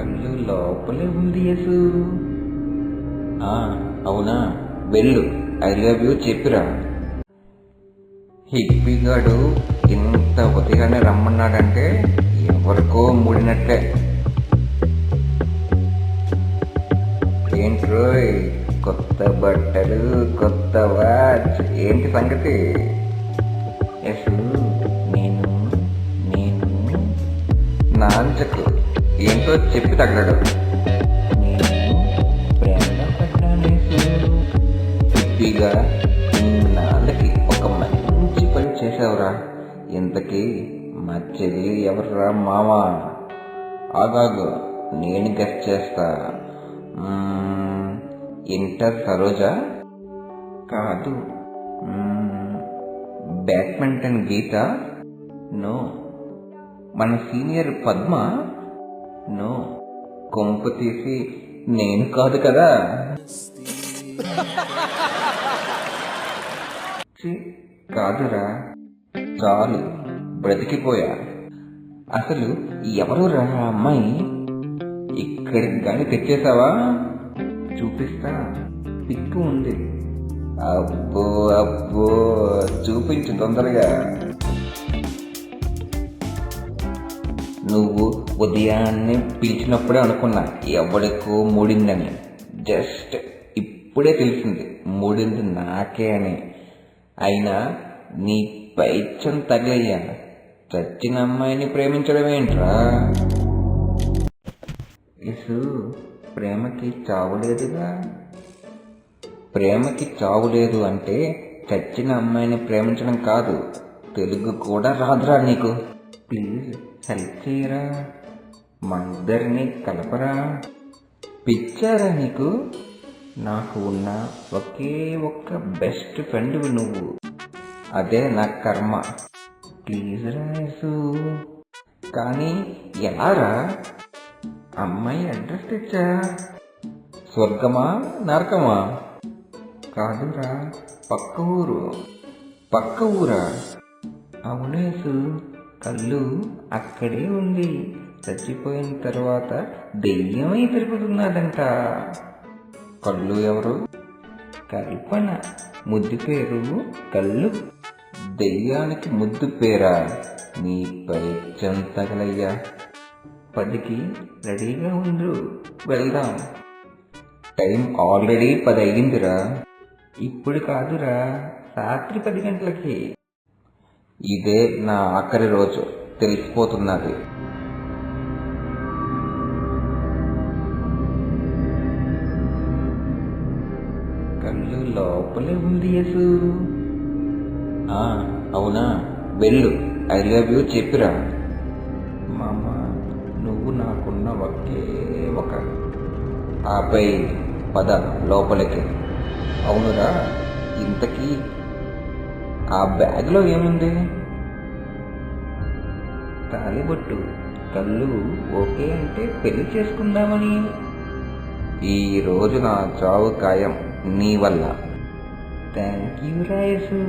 కళ్ళు లోపలే ఉంది యసు. ఆ, అవునా? వెళ్ళు ఐ లవ్ యూ చెప్పిరా. హిప్పిగాడు ఇంత ఉదయాన్నే రమ్మన్నాడంటే ఎవరికో మూడినట్లే. ఏంట్రోయ్ కొత్త బట్టలు కొత్త వాచ్ ఏంటి సంగతి? యసు నేను నేను నాంచకు ఏంటో చెప్పి తగ్గడు నేను ప్రేమలో పడ్డాను యేసు. హ్యాపీగా ఇన్నాళ్ళకి ఒక మంచి పని చేసావురా ఇంతకీ మా చెల్లి ఎవర్రా మామా ఆగాగు నేను గెస్ట్ చేస్తా. ఇంటర్ సరోజ? కాదు బ్యాడ్మింటన్ గీత? నో మన సీనియర్ పద్మ? నో కొంపు తీసి నేను కాదు కదా. కాదురా. చాలు బ్రతికిపోయా. అసలు ఎవరు రా అమ్మాయి? ఇక్కడికి గాని తెచ్చేసావా? చూపిస్తా. పిక్కు ఉంది. అబ్బో అబ్బో చూపించు తొందరగా. నువ్వు ఉదయాన్నే పిలిచినప్పుడే అనుకున్నా ఎవడికో మూడిందని. జస్ట్ ఇప్పుడే తెలిసింది మూడింది నాకే అని. అయినా నీ పైత్యం తగిలయ్యా. చచ్చిన అమ్మాయిని ప్రేమించడం ఏంట్రా ఇసు ప్రేమకి చావు లేదుగా? ప్రేమకి చావు లేదు అంటే చచ్చిన అమ్మాయిని ప్రేమించడం కాదు. తెలుగు కూడా రాదురా నీకు. ప్లీజ్. హెల్ప్ చేయరా మా ఇద్దరిని కలపరా. పిచ్చారా నీకు? నాకు ఉన్న ఒకే ఒక్క బెస్ట్ ఫ్రెండ్ నువ్వు. అదే నా కర్మ. ప్లీజ్ రాసు కానీ ఎలారా అమ్మాయి అడ్రస్ తెచ్చా? స్వర్గమా నరకమా? కాదురా పక్క ఊరు. పక్క ఊరా? అవునేసు కళ్ళు అక్కడే ఉంది చచ్చిపోయిన తర్వాత దెయ్యమై తిరుగుతున్నదంట కళ్ళు ఎవరు? కల్పన. ముద్దు పేరు కళ్ళు. దెయ్యానికి ముద్దు పేరా? నీ పైచం తగలయ్యా. పదికి రెడీగా ఉండు. వెళ్దాం. టైం ఆల్రెడీ పది అయ్యిందిరా ఇప్పుడు కాదురా. రాత్రి పది గంటలకి. ఇదే నా ఆఖరి రోజు. తెలిసిపోతున్నది. కళ్ళు లోపలే ఉంది యసు. అవునా? వెళ్ళు. ఐ లవ్ యూ చెప్పిరా. మామ నువ్వు నాకున్న ఒకే ఒక. ఆపై పద లోపలికి. అవునురా ఇంతకీ ఆ బ్యాగ్లో ఏముంది? తాలిబొట్టు కళ్ళు ఓకే అంటే పెళ్ళి చేసుకుందామని. ఈ రోజు నా చావు ఖాయం నీ వల్ల. Thank you రాయసు.